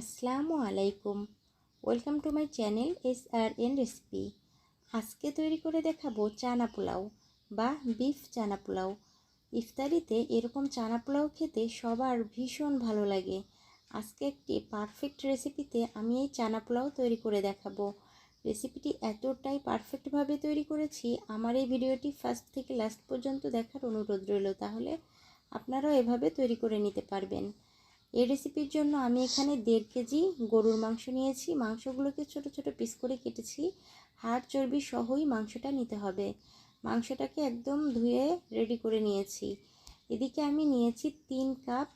আসসালামু আলাইকুম। Welcome to my channel S R N recipe আজকে তৈরি করে দেখাবো চানা পোলাও বা বিফ চানা পোলাও। ইফতারিতে এরকম চানা পোলাও খেতে সবার ভীষণ ভালো লাগে। আজকে একটি পারফেক্ট রেসিপিতে আমি এই চানা পোলাও তৈরি করে দেখাবো। রেসিপিটি এতটাই পারফেক্টভাবে তৈরি করেছি, আমার এই ভিডিওটি ফার্স্ট থেকে লাস্ট পর্যন্ত দেখার অনুরোধ রইল। তাহলে আপনারাও এভাবে তৈরি করে নিতে পারবেন। এই রেসিপির জন্য আমি এখানে দেড় কেজি গরুর মাংস নিয়েছি। মাংসগুলোকে ছোট ছোট পিস করে কেটেছি। হাড় চর্বি সহই মাংসটা নিতে হবে। মাংসটাকে একদম ধুয়ে রেডি করে নিয়েছি। এদিকে আমি নিয়েছি তিন কাপ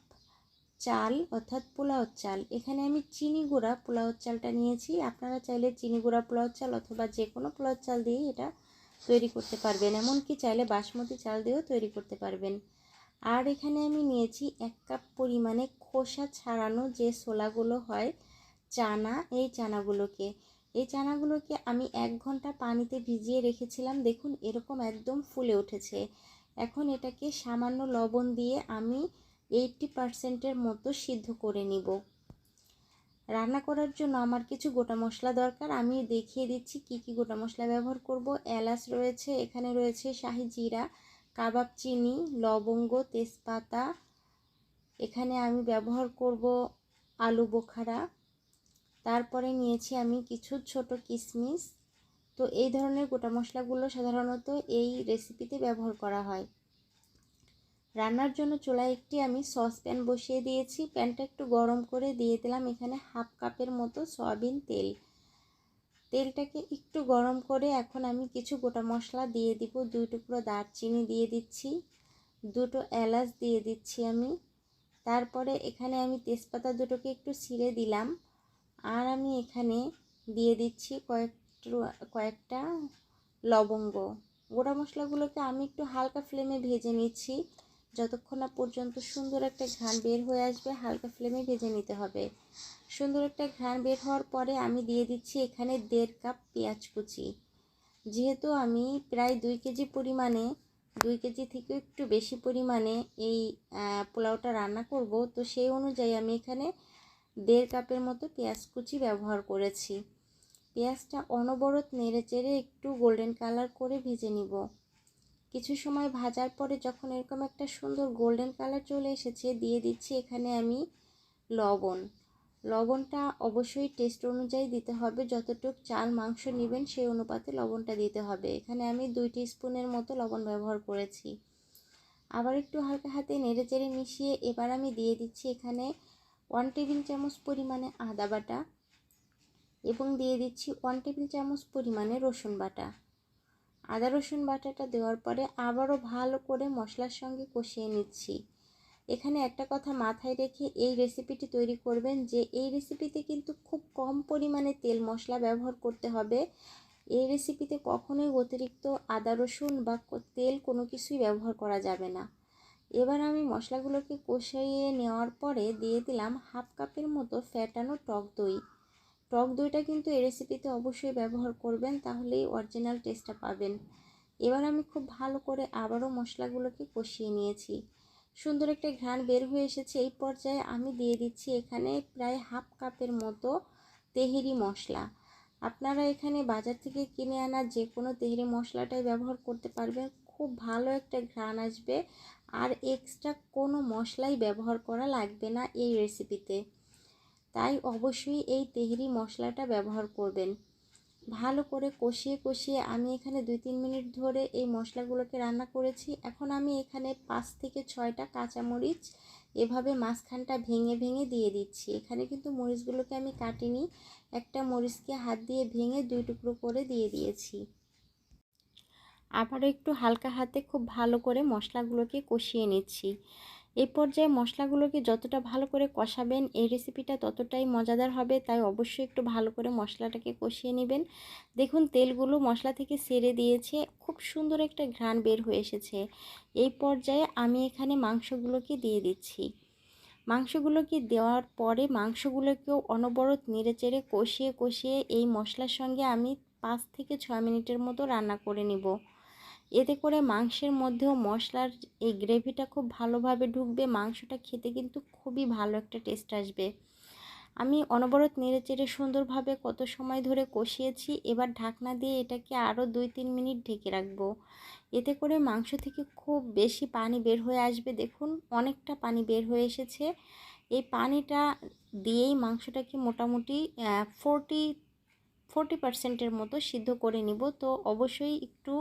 চাল, অর্থাৎ পোলাওর চাল। এখানে আমি চিনি গুঁড়া পোলাওর চালটা নিয়েছি। আপনারা চাইলে চিনি গুঁড়া পোলাওর চাল অথবা যে কোনো পোলাওর চাল দিয়ে এটা তৈরি করতে পারবেন। এমনকি চাইলে বাসমতি চাল দিয়েও তৈরি করতে পারবেন। আর এখানে আমি নিয়েছি এক কাপ পরিমাণে খোসা ছাড়ানো যে ছোলাগুলো হয় চানা, এই চানাগুলোকে। এই চানাগুলোকে আমি এক ঘণ্টা পানিতে ভিজিয়ে রেখেছিলাম। দেখুন, এরকম একদম ফুলে উঠেছে। এখন এটাকে সামান্য লবণ দিয়ে আমি এইটটি পারসেন্টের মতো সিদ্ধ করে নিব। রান্না করার জন্য আমার কিছু গোটা মশলা দরকার। আমি দেখিয়ে দিচ্ছি কি কি গোটা মশলা ব্যবহার করব। এলাচ রয়েছে, এখানে রয়েছে শাহি জিরা কাবাব, চিনি, লবঙ্গ, তেজপাতা। এখানে আমি ব্যবহার করব আলু বোখারা। তারপরে নিয়েছি আমি কিছু ছোট কিশমিশ তো এই ধরনের গোটা মশলাগুলো সাধারণত এই রেসিপিতে ব্যবহার করা হয়। রান্নার জন্য চুলায় একটি আমি সসপ্যান বসিয়ে দিয়েছি। প্যানটা একটু গরম করে দিয়ে দিলাম। এখানে হাফ কাপের মতো সয়াবিন তেল। তেলটাকে একটু গরম করে এখন আমি কিছু গোটা মশলা দিয়ে দিব, দুই টুকরো দারচিনি দিয়ে দিচ্ছি, দুটো এলাচ দিয়ে দিচ্ছি আমি। তারপরে এখানে আমি তেজপাতা দুটোকে একটু ছিঁড়ে দিলাম আর আমি এখানে দিয়ে দিচ্ছি কয়েকটু কয়েকটা লবঙ্গ। গোটা মশলাগুলোকে আমি একটু হালকা ফ্লেমে ভেজে নিচ্ছি। যতক্ষণ না পর্যন্ত সুন্দর একটা ঘ্রাণ বের হয়ে আসবে, হালকা ফ্লেমে ভেজে নিতে হবে। সুন্দর একটা ঘ্রাণ বের হওয়ার পরে আমি দিয়ে দিচ্ছি এখানে দেড় কাপ পেঁয়াজ কুচি। যেহেতু আমি প্রায় দুই কেজি পরিমাণে, দুই কেজি থেকে একটু বেশি পরিমাণে এই পোলাওটা রান্না করব, তো সেই অনুযায়ী আমি এখানে দেড় কাপের মতো পেঁয়াজ কুচি ব্যবহার করেছি। পেঁয়াজটা অনবরত নেড়ে চেড়ে একটু গোল্ডেন কালার করে ভেজে নিব। কিছু সময় ভাজার পরে যখন এরকম একটা সুন্দর গোল্ডেন কালার চলে এসেছে, দিয়ে দিচ্ছি এখানে আমি লবণ। লবণটা অবশ্যই টেস্ট অনুযায়ী দিতে হবে। যতটুক চাল মাংস নেবেন সেই অনুপাতে লবণটা দিতে হবে। এখানে আমি দুই স্পুনের মতো লবণ ব্যবহার করেছি। আবার একটু হালকা হাতে নেড়ে চেড়ে মিশিয়ে এবার আমি দিয়ে দিচ্ছি এখানে ওয়ান টেবিল চামচ পরিমাণে আদা বাটা এবং দিয়ে দিচ্ছি ওয়ান টেবিল চামচ পরিমাণে রসুন বাটা। আদা, রসুন বাটাটা দেওয়ার পরে আবারও ভালো করে মশলার সঙ্গে কষিয়ে নিচ্ছি। এখানে একটা কথা মাথায় রেখে এই রেসিপিটি তৈরি করবেন যে এই রেসিপিতে কিন্তু খুব কম পরিমাণে তেল মশলা ব্যবহার করতে হবে। এই রেসিপিতে কখনোই অতিরিক্ত আদা, রসুন বা তেল কোনো কিছুই ব্যবহার করা যাবে না। এবার আমি মশলাগুলোকে কষিয়ে নেওয়ার পরে দিয়ে দিলাম হাফ কাপের মতো ফ্যাটানো টক দই। টক দইটা কিন্তু এই রেসিপিতে অবশ্যই ব্যবহার করবেন, তাহলেই অরিজিনাল টেস্টটা পাবেন। এবার আমি খুব ভালো করে আবারও মশলাগুলোকে কষিয়ে নিয়েছি। সুন্দর একটা ঘ্রাণ বের হয়ে এসেছে। এই পর্যায়ে আমি দিয়ে দিচ্ছি এখানে প্রায় হাফ কাপের মতো তেহেরি মশলা। আপনারা এখানে বাজার থেকে কিনে আনা যে কোনো তেহেরি মশলাটাই ব্যবহার করতে পারবেন। খুব ভালো একটা ঘ্রাণ আসবে। আর এক্সট্রা কোনো মশলাই ব্যবহার করা লাগবে না এই রেসিপিতে তাই অবশ্যই এই তেহরি মশলাটা ব্যবহার করবেন। ভালো করে কষিয়ে কষিয়ে আমি এখানে দুই তিন মিনিট ধরে এই মশলাগুলোকে রান্না করেছি। এখন আমি এখানে পাঁচ থেকে ছয়টা কাঁচামরিচ এভাবে মাঝখানটা ভেঙে ভেঙে দিয়ে দিচ্ছি। এখানে কিন্তু মরিচগুলোকে আমি কাটিনি, একটা মরিচকে হাত দিয়ে ভেঙে দুই টুকরো করে দিয়ে দিয়েছি। আবারও একটু হালকা হাতে খুব ভালো করে মশলাগুলোকে কষিয়ে নিচ্ছি। এই পর্যায়ে মশলাগুলোকে যতটা ভালো করে কষাবেন, এই রেসিপিটা ততটাই মজাদার হবে, তাই অবশ্যই একটু ভালো করে মশলাটাকে কষিয়ে নেবেন। দেখুন, তেলগুলো মশলা থেকে সেরে দিয়েছে, খুব সুন্দর একটা ঘ্রাণ বের হয়ে এসেছে। এই পর্যায়ে আমি এখানে মাংসগুলোকে দিয়ে দিচ্ছি। মাংসগুলোকে দেওয়ার পরে মাংসগুলোকেও অনবরত নেড়েচেড়ে কষিয়ে কষিয়ে এই মশলার সঙ্গে আমি পাঁচ থেকে ছয় মিনিটের মতো রান্না করে নিব। এতে করে মাংসের মধ্যেও মশলার এই গ্রেভিটা খুব ভালোভাবে ঢুকবে, মাংসটা খেতে কিন্তু খুবই ভালো একটা টেস্ট আসবে। আমি অনবরত নেড়েচেড়ে সুন্দরভাবে কত সময় ধরে কষিয়েছি, এবার ঢাকনা দিয়ে এটাকে আরও দুই তিন মিনিট ঢেকে রাখব। এতে করে মাংস থেকে খুব বেশি পানি বের হয়ে আসবে। দেখুন, অনেকটা পানি বের হয়ে এসেছে। এই পানিটা দিয়েই মাংসটাকে মোটামুটি ফোরটি ফোরটি পার্সেন্টের মতো সিদ্ধ করে নিব। তো অবশ্যই একটু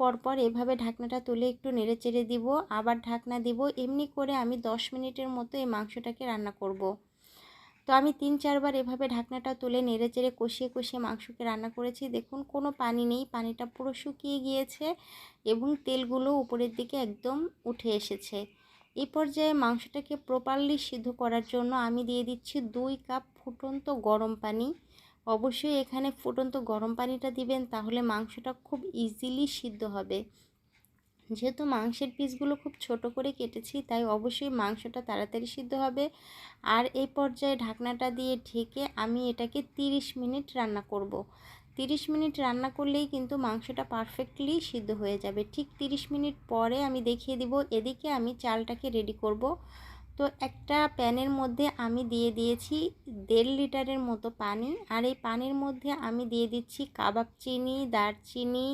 পরপর এভাবে ঢাকনাটা তুলে একটু নেড়ে চেড়ে দিব, আবার ঢাকনা দিব, এমনি করে আমি দশ মিনিটের মতো এই মাংসটাকে রান্না করব। তো আমি তিন চারবার এভাবে ঢাকনাটা তুলে নেড়ে চেড়ে কষিয়ে কষিয়ে মাংসকে রান্না করেছি। দেখুন কোনো পানি নেই, পানিটা পুরো শুকিয়ে গিয়েছে এবং তেলগুলো উপরের দিকে একদম উঠে এসেছে। এই পর্যায়ে মাংসটাকে প্রপারলি সিদ্ধ করার জন্য আমি দিয়ে দিচ্ছি দুই কাপ ফুটন্ত গরম পানি। অবশ্যই এখানে ফুটন্ত গরম পানিটা দিবেন, তাহলে মাংসটা খুব ইজিলি সিদ্ধ হবে। যেহেতু মাংসের পিসগুলো খুব ছোট করে কেটেছি, তাই অবশ্যই মাংসটা তাড়াতাড়ি সিদ্ধ হবে। আর এই পর্যায়ে ঢাকনাটা দিয়ে ঢেকে আমি এটাকে 30 মিনিট রান্না করব। 30 মিনিট রান্না করলেই কিন্তু মাংসটা পারফেক্টলি সিদ্ধ হয়ে যাবে। ঠিক 30 মিনিট পরে আমি দেখিয়ে দিব, এদিকে আমি চালটাকে রেডি করব। তো একটা প্যানের মধ্যে আমি দিয়ে দিয়েছি দেড় লিটারের মতো পানি। আর এই পানির মধ্যে আমি দিয়ে দিচ্ছি কাবাব চিনি, দারচিনি,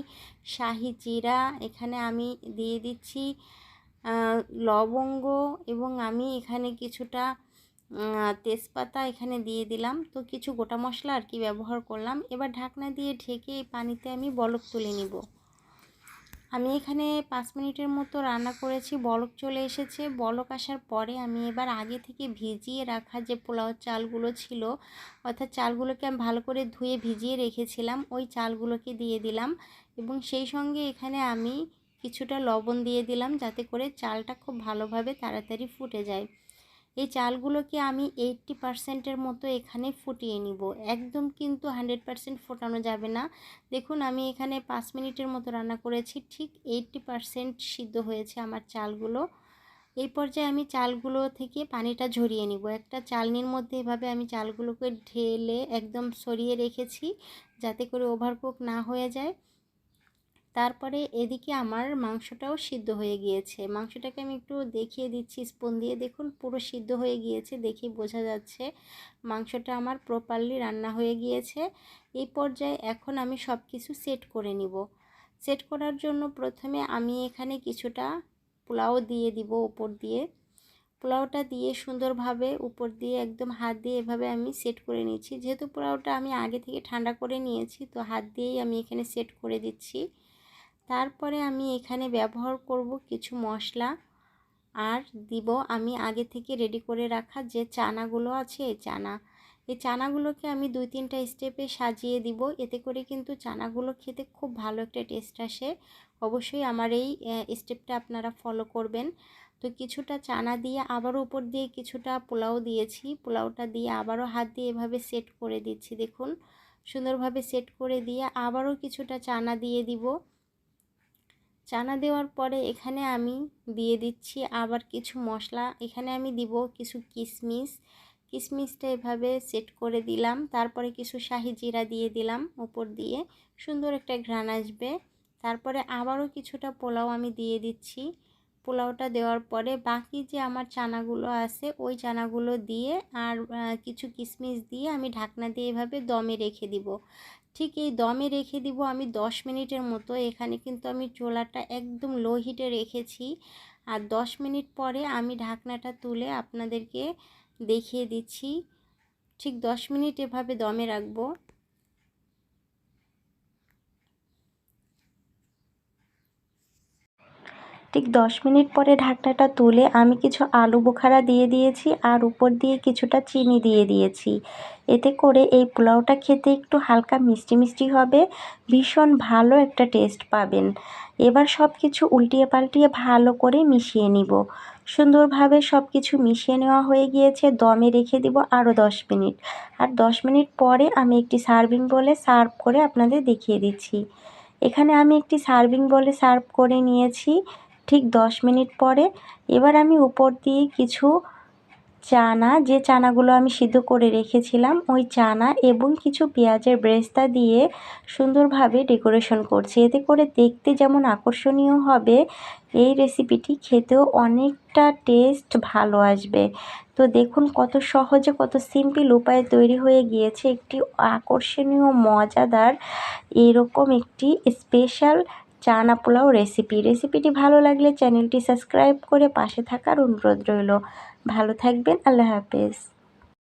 শাহি জিরা, এখানে আমি দিয়ে দিচ্ছি লবঙ্গ এবং আমি এখানে কিছুটা তেজপাতা এখানে দিয়ে দিলাম। তো কিছু গোটা মশলা আর কি ব্যবহার করলাম। এবার ঢাকনা দিয়ে ঢেকে এই পানিতে আমি বলক তুলে নিব। আমি এখানে পাঁচ মিনিটের মতো রান্না করেছি, বলক চলে এসেছে। বলক আসার পরে আমি এবার আগে থেকে ভিজিয়ে রাখা যে পোলাও চালগুলো ছিল, অর্থাৎ চালগুলোকে আমি ভালো করে ধুয়ে ভিজিয়ে রেখেছিলাম, ওই চালগুলোকে দিয়ে দিলাম এবং সেই সঙ্গে এখানে আমি কিছুটা লবণ দিয়ে দিলাম যাতে করে চালটা খুব ভালোভাবে তাড়াতাড়ি ফুটে যায়। এই চালগুলোকে আমি এইটটি পারসেন্টের মতো এখানে ফুটিয়ে নিব। একদম কিন্তু হান্ড্রেড পারসেন্ট ফোটানো যাবে না। দেখুন, আমি এখানে পাঁচ মিনিটের মতো রান্না করেছি, ঠিক এইটটি পারসেন্ট সিদ্ধ হয়েছে আমার চালগুলো। এই পর্যায়ে আমি চালগুলো থেকে পানিটা ঝরিয়ে নিব। একটা চালনির মধ্যে এভাবে আমি চালগুলোকে ঢেলে একদম সরিয়ে রেখেছি যাতে করে ওভারকুক না হয়ে যায়। তারপরে এদিকে আমার মাংসটাও সিদ্ধ হয়ে গিয়েছে। মাংসটাকে আমি একটু দেখিয়ে দিচ্ছি স্পুন দিয়ে। দেখুন, পুরো সিদ্ধ হয়ে গিয়েছে, দেখেই বোঝা যাচ্ছে মাংসটা আমার প্রপারলি রান্না হয়ে গিয়েছে। এই পর্যায়ে এখন আমি সব কিছু সেট করে নিব। সেট করার জন্য প্রথমে আমি এখানে কিছুটা পোলাও দিয়ে দিব উপর দিয়ে। পোলাওটা দিয়ে সুন্দরভাবে উপর দিয়ে একদম হাত দিয়ে এভাবে আমি সেট করে নিচ্ছি। যেহেতু পোলাওটা আমি আগে থেকে ঠান্ডা করে নিয়েছি, তো হাত দিয়েই আমি এখানে সেট করে দিচ্ছি। তারপরে আমি এখানে ব্যবহার করব কিছু মশলা। আর দিব আমি আগে থেকে রেডি করে রাখা যে চানাগুলো আছে, এই চানা। এই চানাগুলোকে আমি দুই তিনটা স্টেপে সাজিয়ে দিব। এতে করে কিন্তু চানাগুলো খেতে খুব ভালো একটা টেস্ট আসে। অবশ্যই আমার এই স্টেপটা আপনারা ফলো করবেন। তো কিছুটা চানা দিয়ে আবারও উপর দিয়ে কিছুটা পোলাও দিয়েছি। পোলাওটা দিয়ে আবারও হাত দিয়ে এভাবে সেট করে দিচ্ছি, দেখুন। সুন্দরভাবে সেট করে দিয়ে আবারও কিছুটা চানা দিয়ে দিব। চানা দেওয়ার পরে এখানে আমি দিয়ে দিচ্ছি আবার কিছু মশলা। এখানে আমি দিব কিছু কিশমিশ কিশমিশটা এভাবে সেট করে দিলাম। তারপরে কিছু শাহি জিরা দিয়ে দিলাম উপর দিয়ে। সুন্দর একটা ঘ্রাণ আসবে। তারপরে আবারও কিছুটা পোলাও আমি দিয়ে দিচ্ছি। পোলাওটা দেওয়ার পরে বাকি যে আমার চানাগুলো আছে, ওই চানাগুলো দিয়ে আর কিছু কিশমিশ দিয়ে আমি ঢাকনা দিয়ে এভাবে দমে রেখে দিব। ঠিক এই দমে রেখে দিব। আমি 10 মিনিটের মতো। এখানে কিন্তু আমি চোলাটা একদম লো হিটে রেখেছি। আর 10 মিনিট পরে আমি ঢাকনাটা তুলে আপনাদেরকে দেখিয়ে দিচ্ছি। ঠিক 10 মিনিট এভাবে দমে রাখব। ঠিক দশ মিনিট পরে ঢাকনাটা তুলে আমি কিছু আলু বোখারা দিয়ে দিয়েছি আর উপর দিয়ে কিছুটা চিনি দিয়ে দিয়েছি। এতে করে এই পোলাওটা খেতে একটু হালকা মিষ্টি মিষ্টি হবে, ভীষণ ভালো একটা টেস্ট পাবেন। এবার সব কিছু উল্টিয়ে পাল্টিয়ে ভালো করে মিশিয়ে নিব। সুন্দরভাবে সব কিছু মিশিয়ে নেওয়া হয়ে গিয়েছে, দমে রেখে দিব আরও দশ মিনিট। আর দশ মিনিট পরে আমি একটি সার্ভিং বলে সার্ভ করে আপনাদের দেখিয়ে দিচ্ছি। এখানে আমি একটি সার্ভিং বলে সার্ভ করে নিয়েছি। ঠিক দশ মিনিট পরে এবার আমি উপর দিয়ে কিছু চানা, যে চানাগুলো আমি সিদ্ধ করে রেখেছিলাম, ওই চানা এবং কিছু পেঁয়াজের ব্রেস্তা দিয়ে সুন্দরভাবে ডেকোরেশন করছি। এতে করে দেখতে যেমন আকর্ষণীয় হবে, এই রেসিপিটি খেতেও অনেকটা টেস্ট ভালো আসবে। তো দেখুন কত সহজে, কত সিম্পল উপায়ে তৈরি হয়ে গিয়েছে। একটি আকর্ষণীয়, মজাদার, এরকম একটি স্পেশাল চানা পোলাও রেসিপি রেসিপিটি ভালো লাগলে চ্যানেলটি সাবস্ক্রাইব করে পাশে থাকার অনুরোধ রইল। ভালো থাকবেন, আল্লাহ হাফেজ।